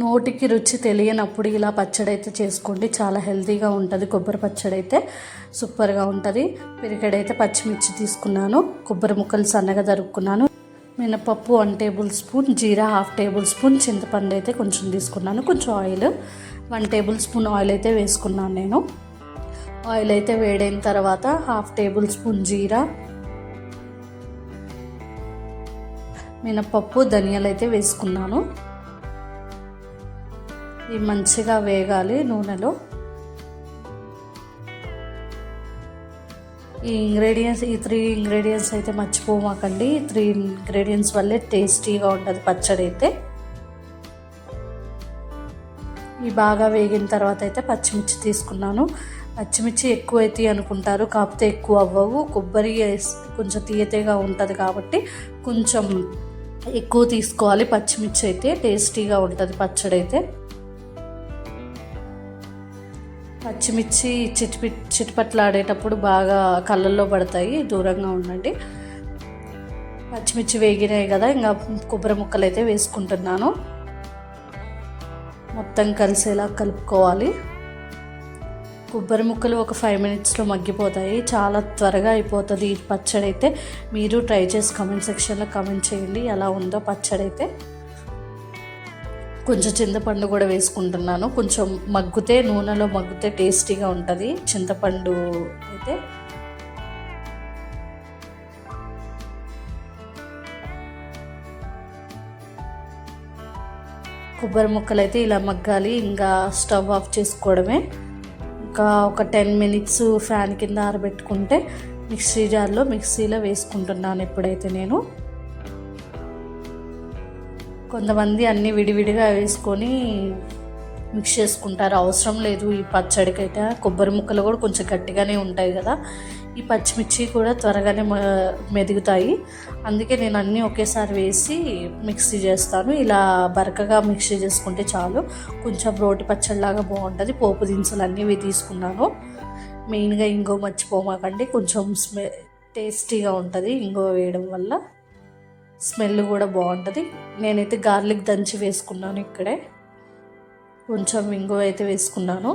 నోటికి రుచి తెలియనప్పుడు ఇలా పచ్చడి అయితే చేసుకోండి. చాలా హెల్తీగా ఉంటుంది. కొబ్బరి పచ్చడి అయితే సూపర్గా ఉంటుంది. పిరికెడైతే పచ్చిమిర్చి తీసుకున్నాను. కొబ్బరి ముక్కలు సన్నగా దరుక్కున్నాను మినపప్పు వన్ టేబుల్ స్పూన్ జీరా హాఫ్ టేబుల్ స్పూన్ చింతపండు అయితే కొంచెం తీసుకున్నాను. కొంచెం oil one tablespoon oil అయితే వేసుకున్నాను నేను. ఆయిల్ అయితే వేడైన తర్వాత హాఫ్ టేబుల్ స్పూన్ జీరా మినపప్పు ధనియాలు అయితే వేసుకున్నాను. ఇవి మంచిగా వేగాలి నూనెలో. ఈ ఇంగ్రీడియంట్స్ ఈ త్రీ ఇంగ్రీడియంట్స్ అయితే మర్చిపోమాకండి ఈ త్రీ ఇంగ్రీడియంట్స్ వల్లే టేస్టీగా ఉంటుంది పచ్చడి అయితే. ఇవి బాగా వేగిన తర్వాత అయితే పచ్చిమిర్చి తీసుకున్నాను. పచ్చిమిర్చి ఎక్కువ అయితే అనుకుంటారు కాకపోతే ఎక్కువ అవ్వవు. కొబ్బరి కొంచెం తీయతేగా ఉంటుంది కాబట్టి కొంచెం ఎక్కువ తీసుకోవాలి. పచ్చిమిర్చి అయితే టేస్టీగా ఉంటుంది పచ్చడి అయితే. పచ్చిమిర్చి చిటిపి చిటిపట్లాడేటప్పుడు బాగా కళ్ళల్లో పడతాయి దూరంగా ఉండండి. పచ్చిమిర్చి వేగినాయి కదా ఇంకా కొబ్బరి ముక్కలు అయితే వేసుకుంటున్నాను. మొత్తం కలిసేలా కలుపుకోవాలి. కొబ్బరి ముక్కలు ఒక ఫైవ్ మినిట్స్లో మగ్గిపోతాయి. చాలా త్వరగా అయిపోతుంది ఈ పచ్చడి అయితే మీరు ట్రై చేసి కమెంట్ సెక్షన్లో కమెంట్ చేయండి ఎలా ఉందో పచ్చడి అయితే కొంచెం చింతపండు కూడా వేసుకుంటున్నాను. కొంచెం మగ్గితే నూనెలో మగ్గితే టేస్టీగా ఉంటుంది. చింతపండు అయితే. కొబ్బరి ముక్కలు అయితే ఇలా మగ్గాలి. ఇంకా స్టవ్ ఆఫ్ చేసుకోవడమే. ఇంకా ఒక టెన్ మినిట్స్ ఫ్యాన్ కింద ఆరబెట్టుకుంటే మిక్సీ జార్లో మిక్సీలో వేసుకుంటున్నాను ఎప్పుడైతే నేను. కొంతమంది అన్నీ విడివిడిగా వేసుకొని మిక్స్ చేసుకుంటారు. అవసరం లేదు ఈ పచ్చడికైతే. కొబ్బరి ముక్కలు కూడా కొంచెం గట్టిగానే ఉంటాయి కదా. ఈ పచ్చిమిర్చి కూడా త్వరగానే మ- మెదుగుతాయి. అందుకే నేను అన్నీ ఒకేసారి వేసి మిక్సీ చేస్తాను. ఇలా బరకగా మిక్సీ చేసుకుంటే చాలు. కొంచెం రోటి పచ్చడిలాగా బాగుంటుంది. పోపు దినుసులు అన్నీ తీసుకున్నాను. మెయిన్గా ఇంగో మర్చిపోమాకండి. కొంచెం స్మె టేస్టీగా ఉంటుంది ఇంగో వేయడం వల్ల. స్మెల్ కూడా బాగుంటుంది. నేనైతే గార్లిక్ దంచి వేసుకున్నాను ఇక్కడే. కొంచెం వింగు అయితే వేసుకున్నాను.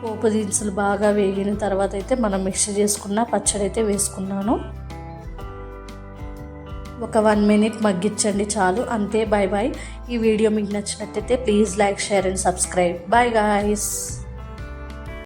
పోపు దినుసులు బాగా వేగిన తర్వాత అయితే మనం మిక్స్ చేసుకున్న పచ్చడి అయితే వేసుకున్నాను. ఒక వన్ మినిట్ మగ్గించండి చాలు. అంతే బాయ్ బాయ్ ఈ వీడియో మీకు నచ్చినట్టయితే please like share and subscribe. Bye guys.